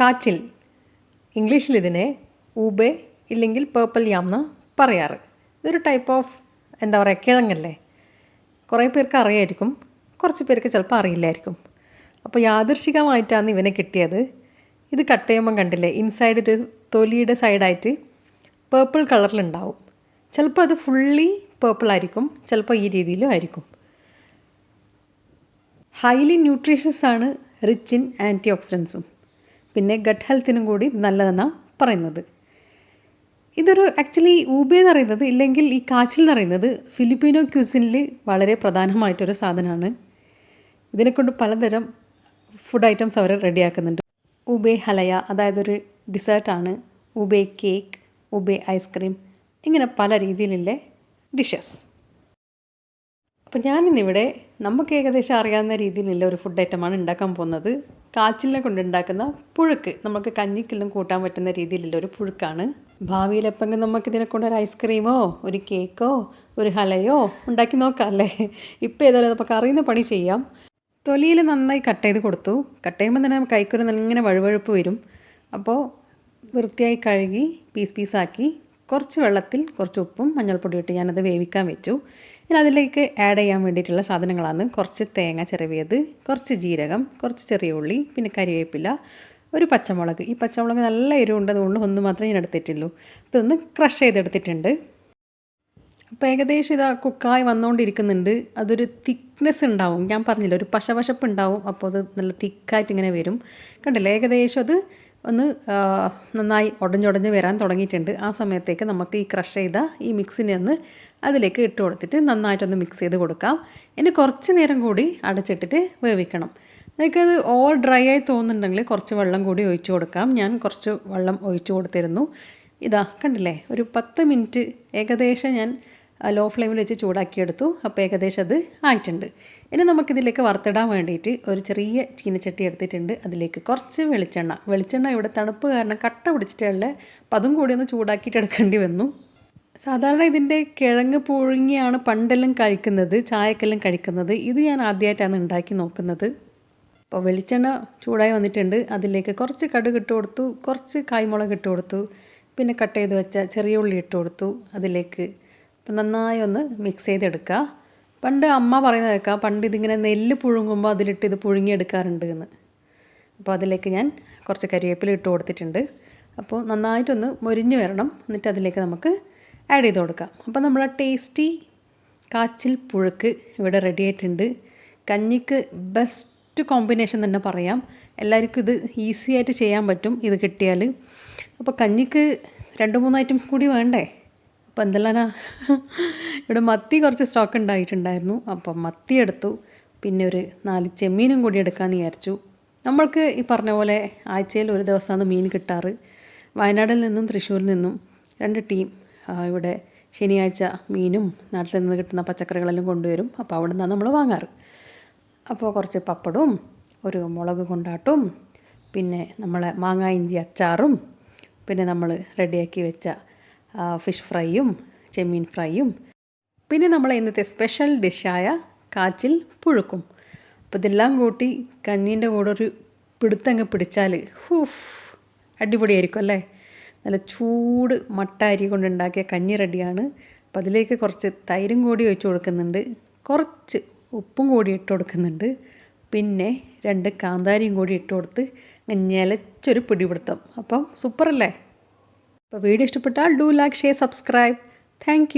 കാച്ചിൽ. ഇംഗ്ലീഷിൽ ഇതിനെ ഊബെ ഇല്ലെങ്കിൽ പേർപ്പിൾ യാം എന്ന് പറയാറ്. ഇതൊരു ടൈപ്പ് ഓഫ് എന്താ പറയുക കിഴങ്ങല്ലേ? കുറേ പേർക്ക് അറിയായിരിക്കും കുറച്ച് പേർക്ക് ചിലപ്പോൾ അറിയില്ലായിരിക്കും. അപ്പോൾ യാദൃശികമായിട്ടാണ് ഇവനെ കിട്ടിയത്. ഇത് കട്ട് ചെയ്യുമ്പം കണ്ടില്ലേ ഇൻസൈഡ് ഒരു തൊലിയുടെ സൈഡായിട്ട് പേർപ്പിൾ കളറിലുണ്ടാവും. ചിലപ്പോൾ അത് ഫുള്ളി പേർപ്പിൾ ആയിരിക്കും ചിലപ്പോൾ ഈ രീതിയിലും ആയിരിക്കും. ഹൈലി ന്യൂട്രീഷ്യസ് ആണ് റിച്ച് ഇൻ ആന്റി ഓക്സിഡൻസും പിന്നെ ഗട്ട് ഹെൽത്തിനും കൂടി നല്ലതെന്നാണ് പറയുന്നത്. ഇതൊരു ആക്ച്വലി ഊബി എന്ന് പറയുന്നത് ഇല്ലെങ്കിൽ ഈ കാച്ചിൽ എന്ന് പറയുന്നത് ഫിലിപ്പീനോ ക്യൂസിനിൽ വളരെ പ്രധാനമായിട്ടൊരു സാധനമാണ്. ഇതിനെക്കൊണ്ട് പലതരം ഫുഡ് ഐറ്റംസ് അവർ റെഡിയാക്കുന്നുണ്ട്. ഉബേ ഹലയ അതായത് ഒരു ഡിസേർട്ടാണ് ഉബേ കേക്ക് ഉബേ ഐസ്ക്രീം ഇങ്ങനെ പല രീതിയിലുള്ള ഡിഷസ് അപ്പോൾ ഞാനിന്നിവിടെ നമുക്ക് ഏകദേശം അറിയാവുന്ന രീതിയിലുള്ള ഒരു ഫുഡ് ഐറ്റമാണ് ഉണ്ടാക്കാൻ പോകുന്നത്. കാച്ചിലിനെ കൊണ്ടുണ്ടാക്കുന്ന പുഴുക്ക്. നമുക്ക് കഞ്ഞിക്കെല്ലാം കൂട്ടാൻ പറ്റുന്ന രീതിയിലുള്ള ഒരു പുഴുക്കാണ്. ഭാവിയിൽ നമുക്ക് ഇതിനെ കൊണ്ട് ഒരു ഐസ്ക്രീമോ ഒരു കേക്കോ ഒരു ഹലയോ ഉണ്ടാക്കി നോക്കാം അല്ലേ ഇപ്പോൾ ഏതായാലും നമുക്ക് അറിയുന്ന പണി ചെയ്യാം. തൊലിയിൽ നന്നായി കട്ട് ചെയ്ത് കൊടുത്തു. കട്ട് ചെയ്യുമ്പോൾ തന്നെ കൈക്കൊരു ഇങ്ങനെ വഴുവഴുപ്പ് വരും. അപ്പോൾ വൃത്തിയായി കഴുകി പീസ് പീസാക്കി കുറച്ച് വെള്ളത്തിൽ കുറച്ച് ഉപ്പും മഞ്ഞൾപ്പൊടി ഇട്ട് ഞാനത് വേവിക്കാൻ വെച്ചു. ഇനി അതിലേക്ക് ആഡ് ചെയ്യാൻ വേണ്ടിയിട്ടുള്ള സാധനങ്ങളാണ് കുറച്ച് തേങ്ങ ചിരവിയത് കുറച്ച് ജീരകം കുറച്ച് ചെറിയ ഉള്ളി പിന്നെ കരിവേപ്പില ഒരു പച്ചമുളക്. ഈ പച്ചമുളക് നല്ല എരിവുണ്ട് അതുകൊണ്ട് ഒന്ന് മാത്രമേ ഞാൻ എടുത്തിട്ടുള്ളൂ. അപ്പോൾ ഒന്ന് ക്രഷ് ചെയ്തെടുത്തിട്ടുണ്ട്. അപ്പോൾ ഏകദേശം ഇതാ കുക്കായി വന്നുകൊണ്ടിരിക്കുന്നുണ്ട് അതൊരു തിക്നെസ് ഉണ്ടാവും. ഞാൻ പറഞ്ഞില്ല ഒരു പശപശപ്പ് ഉണ്ടാവും. അപ്പോൾ അത് നല്ല തിക്കായിട്ട് ഇങ്ങനെ വരും. കണ്ടില്ലേ ഏകദേശം അത് ഒന്ന് നന്നായി ഉടഞ്ഞുടഞ്ഞ് വരാൻ തുടങ്ങിയിട്ടുണ്ട്. ആ സമയത്തേക്ക് നമുക്ക് ഈ ക്രഷ് ചെയ്ത ഈ മിക്സിനെ ഒന്ന് അതിലേക്ക് ഇട്ട് കൊടുത്തിട്ട് നന്നായിട്ടൊന്ന് മിക്സ് ചെയ്ത് കൊടുക്കാം. ഇനി കുറച്ച് നേരം കൂടി അടച്ചിട്ടിട്ട് വേവിക്കണം. നിങ്ങൾക്കത് ഓവർ ഡ്രൈ ആയി തോന്നുന്നുണ്ടെങ്കിൽ കുറച്ച് വെള്ളം കൂടി ഒഴിച്ചു കൊടുക്കാം. ഞാൻ കുറച്ച് വെള്ളം ഒഴിച്ചു കൊടുത്തിരുന്നു. ഇതാ കണ്ടില്ലേ? ഒരു പത്ത് മിനിറ്റ് ഏകദേശം ഞാൻ ലോ ഫ്ലെയിമിൽ വെച്ച് ചൂടാക്കിയെടുത്തു. അപ്പോൾ ഏകദേശം അത് ആയിട്ടുണ്ട്. ഇനി നമുക്കിതിലേക്ക് വറുത്തിടാൻ വേണ്ടിയിട്ട് ഒരു ചെറിയ ചീനച്ചട്ടി എടുത്തിട്ടുണ്ട്. അതിലേക്ക് കുറച്ച് വെളിച്ചെണ്ണ. വെളിച്ചെണ്ണ ഇവിടെ തണുപ്പ് കാരണം കട്ട പിടിച്ചിട്ടുള്ള അപ്പം അതും കൂടി ഒന്ന് ചൂടാക്കിയിട്ട് എടുക്കേണ്ടി വന്നു. സാധാരണ ഇതിന്റെ കിഴങ്ങ് പുഴുങ്ങിയാണ് പണ്ടെല്ലാം കഴിക്കുന്നത് ചായക്കെല്ലാം കഴിക്കുന്നത്. ഇത് ഞാൻ ആദ്യമായിട്ടാണ് ഉണ്ടാക്കി നോക്കുന്നത്. അപ്പോൾ വെളിച്ചെണ്ണ ചൂടായി വന്നിട്ടുണ്ട്. അതിലേക്ക് കുറച്ച് കടുക് ഇട്ട് കൊടുത്തു കുറച്ച് കായ്മുളക് ഇട്ട് കൊടുത്തു പിന്നെ കട്ട് ചെയ്ത് വെച്ച ചെറിയ ഉള്ളി ഇട്ട് കൊടുത്തു. അതിലേക്ക് അപ്പം നന്നായി ഒന്ന് മിക്സ് ചെയ്തെടുക്കുക. പണ്ട് അമ്മ പറയുന്നത് കേൾക്കാം പണ്ട് ഇതിങ്ങനെ നെല്ല് പുഴുങ്ങുമ്പോൾ അതിലിട്ട് ഇത് പുഴുങ്ങിയെടുക്കാറുണ്ട് എന്ന്. അപ്പോൾ അതിലേക്ക് ഞാൻ കുറച്ച് കരിവേപ്പില ഇട്ട് കൊടുത്തിട്ടുണ്ട്. അപ്പോൾ നന്നായിട്ടൊന്ന് മൊരിഞ്ഞ് വരണം. എന്നിട്ട് അതിലേക്ക് നമുക്ക് ആഡ് ചെയ്ത് കൊടുക്കാം അപ്പോൾ നമ്മൾ ടേസ്റ്റി കാച്ചിൽ പുഴുക്ക് ഇവിടെ റെഡി ആയിട്ടുണ്ട്. കഞ്ഞിക്ക് ബെസ്റ്റ് കോമ്പിനേഷൻ തന്നെ പറയാം. എല്ലാവർക്കും ഇത് ഈസി ആയിട്ട് ചെയ്യാൻ പറ്റും ഇത് കിട്ടിയാൽ അപ്പോൾ കഞ്ഞിക്ക് രണ്ട് മൂന്ന് ഐറ്റംസ് കൂടി വേണ്ടേ? അപ്പോൾ എന്തെല്ലാനാ ഇവിടെ മത്തി കുറച്ച് സ്റ്റോക്ക് ഉണ്ടായിട്ടുണ്ടായിരുന്നു. അപ്പം മത്തി എടുത്തു. പിന്നെ ഒരു നാല് ചെമ്മീനും കൂടി എടുക്കാമെന്ന് വിചാരിച്ചു. നമ്മൾക്ക് ഈ പറഞ്ഞ പോലെ ആഴ്ചയിൽ ഒരു ദിവസമാണ് മീൻ കിട്ടാറ്. വയനാടിൽ നിന്നും തൃശ്ശൂരിൽ നിന്നും രണ്ട് ടീം ഇവിടെ ശനിയാഴ്ച മീനും നാട്ടിൽ നിന്ന് കിട്ടുന്ന പച്ചക്കറികളെല്ലാം കൊണ്ടുവരും. അപ്പോൾ അവിടെ നിന്നാണ് നമ്മൾ വാങ്ങാറ്. അപ്പോൾ കുറച്ച് പപ്പടവും ഒരു മുളക് കൊണ്ടാട്ടും പിന്നെ നമ്മളെ മാങ്ങ ഇഞ്ചി അച്ചാറും പിന്നെ നമ്മൾ റെഡിയാക്കി വെച്ച ഫിഷ് ഫ്രൈയും ചെമ്മീൻ ഫ്രൈയും. പിന്നെ നമ്മളെ ഇന്നത്തെ സ്പെഷ്യൽ ഡിഷായ കാച്ചിൽ പുഴുക്കും. അപ്പോൾ ഇതെല്ലാം കൂട്ടി കഞ്ഞീന്റെ കൂടെ ഒരു പിടുത്തങ്ങ് പിടിച്ചാൽ ഹൂഫ് അടിപൊളിയായിരിക്കും അല്ലേ? നല്ല ചൂട് മട്ട അരി കൊണ്ടുണ്ടാക്കിയ കഞ്ഞി റെഡിയാണ്. അപ്പോൾ അതിലേക്ക് കുറച്ച് തൈരും കൂടി ഒഴിച്ച് കൊടുക്കുന്നുണ്ട്. കുറച്ച് ഉപ്പും കൂടി ഇട്ട് കൊടുക്കുന്നുണ്ട്. പിന്നെ രണ്ട് കാന്താരിയും കൂടി ഇട്ട് കൊടുത്ത് ഞെലച്ചൊരു പിടിപിടുത്തം. അപ്പം സൂപ്പറല്ലേ? അപ്പോൾ വീഡിയോ ഇഷ്ടപ്പെട്ടാൽ do like share subscribe. Thank